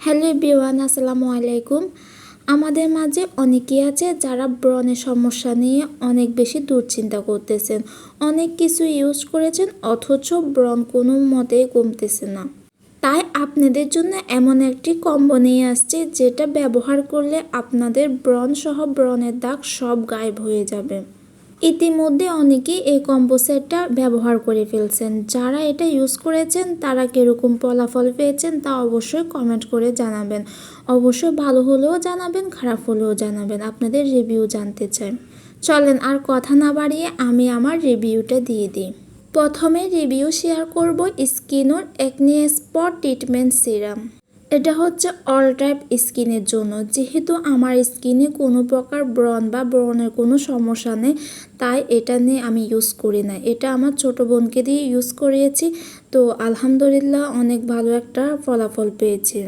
Hello বিওয়ান আসসালামু আলাইকুম। আমাদের মাঝে অনেকেই আছে যারা ব্রণের সমস্যা নিয়ে অনেক বেশি দুশ্চিন্তা করতেছেন, অনেক কিছু ইউজ করেছেন, অথচ ব্রণ কোনো মতেই কমতেছে না। তাই আপনাদের জন্য এমন একটি কম্বো নিয়ে আসছে, যেটা ব্যবহার করলে আপনাদের ব্রণ সহ ব্রণের দাগ সব গায়েব হয়ে যাবে। ইতিমধ্যে অনেকেই এই কম্বো সেটটা ব্যবহার করে ফেলছেন। যারা এটা ইউজ করেছেন, তারা কীরকম ফলাফল পেয়েছেন, তা অবশ্যই কমেন্ট করে জানাবেন। অবশ্যই ভালো হলেও জানাবেন, খারাপ হলেও জানাবেন। আপনাদের রিভিউ জানতে চাই। চলেন আর কথা না বাড়িয়ে আমি আমার রিভিউটা দিয়ে দিই। প্রথমে রিভিউ শেয়ার করব স্কিনোর একনি স্পট ট্রিটমেন্ট সিরাম এটা হচ্ছে অল টাইপ স্কিনের জন্য। যেহেতু আমার স্কিনে কোনো প্রকার ব্রণ বা ব্রণের কোনো সমস্যা নেই, তাই এটা নিয়ে আমি ইউজ করি না এটা আমার ছোট বোনকে দিয়ে ইউজ করিয়েছি, তো আলহামদুলিল্লাহ অনেক ভালো একটা ফলাফল পেয়েছি।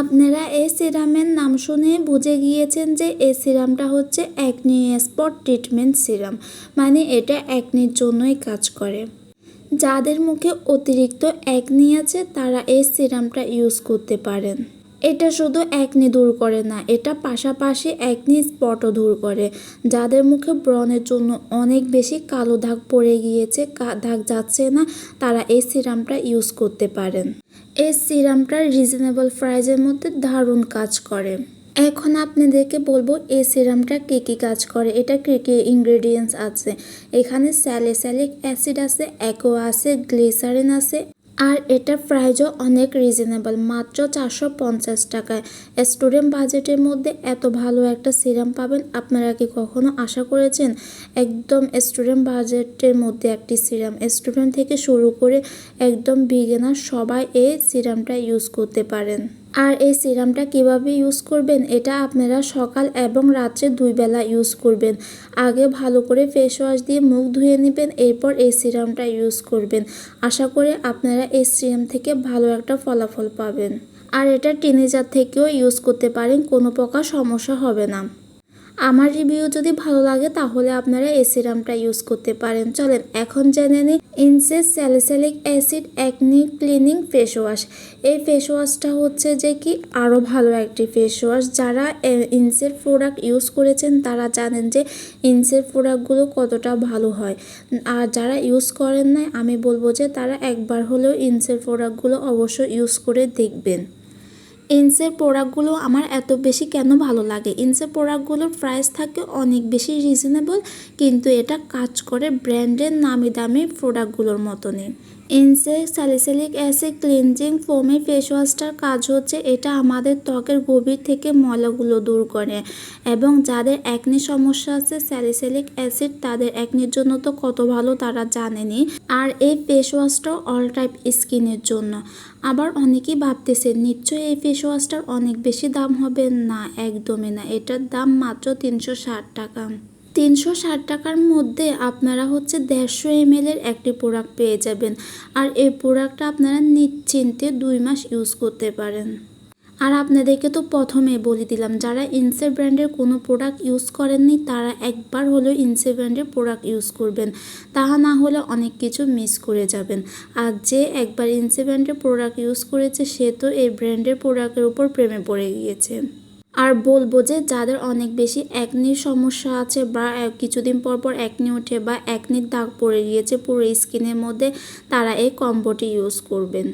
আপনারা এই সিরামের নাম শুনে বুঝে গিয়েছেন যে এই সিরামটা হচ্ছে অ্যাকনি স্পট ট্রিটমেন্ট সিরাম মানে এটা অ্যাকনির জন্যই কাজ করে। যাদের মুখে অতিরিক্ত একনি আছে, তারা এই সিরামটা ইউজ করতে পারেন। এটা শুধু একনি দূর করে না, এটা পাশাপাশি একনি স্পটও দূর করে। যাদের মুখে ব্রণের জন্য অনেক বেশি কালো দাগ পড়ে গিয়েছে দাগ যাচ্ছে না, তারা এই সিরামটা ইউজ করতে পারেন। এই সিরামটা রিজনেবল প্রাইজের মধ্যে দারুণ কাজ করে। এখন আপনাদেরকে বলব, এই সিরামটা কী কী কাজ করে? এটা কী কী ইনগ্রেডিয়েন্টস আছে? এখানে স্যালিস্যালিক অ্যাসিড আছে অ্যাকো আছে গ্লিসারিন আছে। আর এটা প্রাইজও অনেক রিজনেবল মাত্র চারশো পঞ্চাশ টাকায়। স্টুডেন্ট বাজেটের মধ্যে এত ভালো একটা সিরাম পাবেন, আপনারা কি কখনো আশা করেছেন? একদম স্টুডেন্ট বাজেটের মধ্যে একটি সিরাম। স্টুডেন্ট থেকে শুরু করে একদম বিগিনার সবাই এই সিরামটা ইউজ করতে পারেন। আর এই সিরামটা কীভাবে ইউজ করবেন, এটা আপনারা সকাল এবং রাত্রে দুই বেলা ইউজ করবেন। আগে ভালো করে ফেস ওয়াশ দিয়ে মুখ ধুয়ে নেবেন, এরপর এই সিরামটা ইউজ করবেন। আশা করে আপনারা এই সিরাম থেকে ভালো একটা ফলাফল পাবেন। আর এটা টিনেজার থেকেও ইউজ করতে পারেন, কোনো প্রকার সমস্যা হবে না। আমার রিভিউ যদি ভালো লাগে, তাহলে আপনারা এই সিরামটা ইউজ করতে পারেন। চলেন, এখন জেনে নিই ইনসেস salicylic acid acne cleaning face wash এই ফেস ওয়াশটা হচ্ছে যে কি আরও ভালো একটি ফেস ওয়াশ যারা ইনসের প্রোডাক্ট ইউজ করেছেন, তারা জানেন যে ইনসের প্রোডাক্টগুলো কতটা ভালো হয়। আর যারা ইউজ করেন নাই, আমি বলব যে তারা একবার হলেও ইনসের প্রোডাক্টগুলো অবশ্যই ইউজ করে দেখবেন। ইনসের প্রোডাক্টগুলো আমার এত বেশি কেন ভালো লাগে? ইনসের প্রোডাক্টগুলোর প্রাইস থাকে অনেক বেশি রিজনেবল কিন্তু এটা কাজ করে ব্র্যান্ডের নামি দামি প্রোডাক্টগুলোর মতনই। ইনসে স্যালিসিলিক অ্যাসিড ক্লিনজিং ফোমে ফেস ওয়াশটার কাজ হচ্ছে এটা আমাদের ত্বকের গভীর থেকে ময়লাগুলো দূর করে। এবং যাদের একনি সমস্যা আছে স্যালিসিলিক অ্যাসিড তাদের একনির জন্য তো কত ভালো তারা জানেনি। আর এই ফেস ওয়াশটাও অল টাইপ স্কিনের জন্য। আবার অনেকেই ভাবতেছে, নিশ্চয়ই এই ফেস ওয়াশটার অনেক বেশি দাম হবে? না, একদমই না। এটার দাম মাত্র তিনশো ষাট টাকা। তিনশো ষাট টাকার মধ্যে আপনারা হচ্ছে দেড়শো এম এর একটি প্রোডাক্ট পেয়ে যাবেন। আর এই প্রোডাক্টটা আপনারা নিশ্চিন্তে দুই মাস ইউজ করতে পারেন। আর আপনাদেরকে তো প্রথমে বলে দিলাম, যারা ইনসে ব্র্যান্ডের কোনো প্রোডাক্ট ইউজ করেননি, তারা একবার হলেও ইনসে ব্র্যান্ডের প্রোডাক্ট ইউজ করবেন। তাহা না হলে অনেক কিছু মিস করে যাবেন। আর যে একবার ইনসে ব্র্যান্ডের প্রোডাক্ট ইউজ করেছে, সে তো এই ব্র্যান্ডের প্রোডাক্টের উপর প্রেমে পড়ে গিয়েছে। আর বলব যে যাদের অনেক বেশি একনির সমস্যা আছে বা কিছুদিন পর পর একনি ওঠে বা একনির দাগ পড়ে গিয়েছে পুরো স্কিনের মধ্যে, তারা এই কম্বোটি ইউজ করবেন।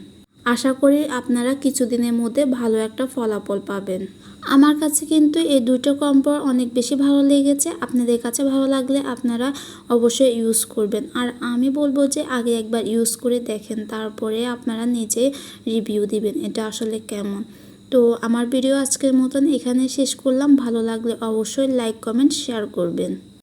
আশা করি আপনারা কিছুদিনের মধ্যে ভালো একটা ফলাফল পাবেন। আমার কাছে কিন্তু এই দুটো কম্বো অনেক বেশি ভালো লেগেছে, আপনাদের কাছে ভালো লাগলে আপনারা অবশ্যই ইউজ করবেন। আর আমি বলব যে আগে একবার ইউজ করে দেখেন, তারপরে আপনারা নিজে রিভিউ দিবেন, এটা আসলে কেমন। তো আমার ভিডিও আজকের মতন এখানে শেষ করলাম। ভালো লাগলে অবশ্যই লাইক কমেন্ট শেয়ার করবেন।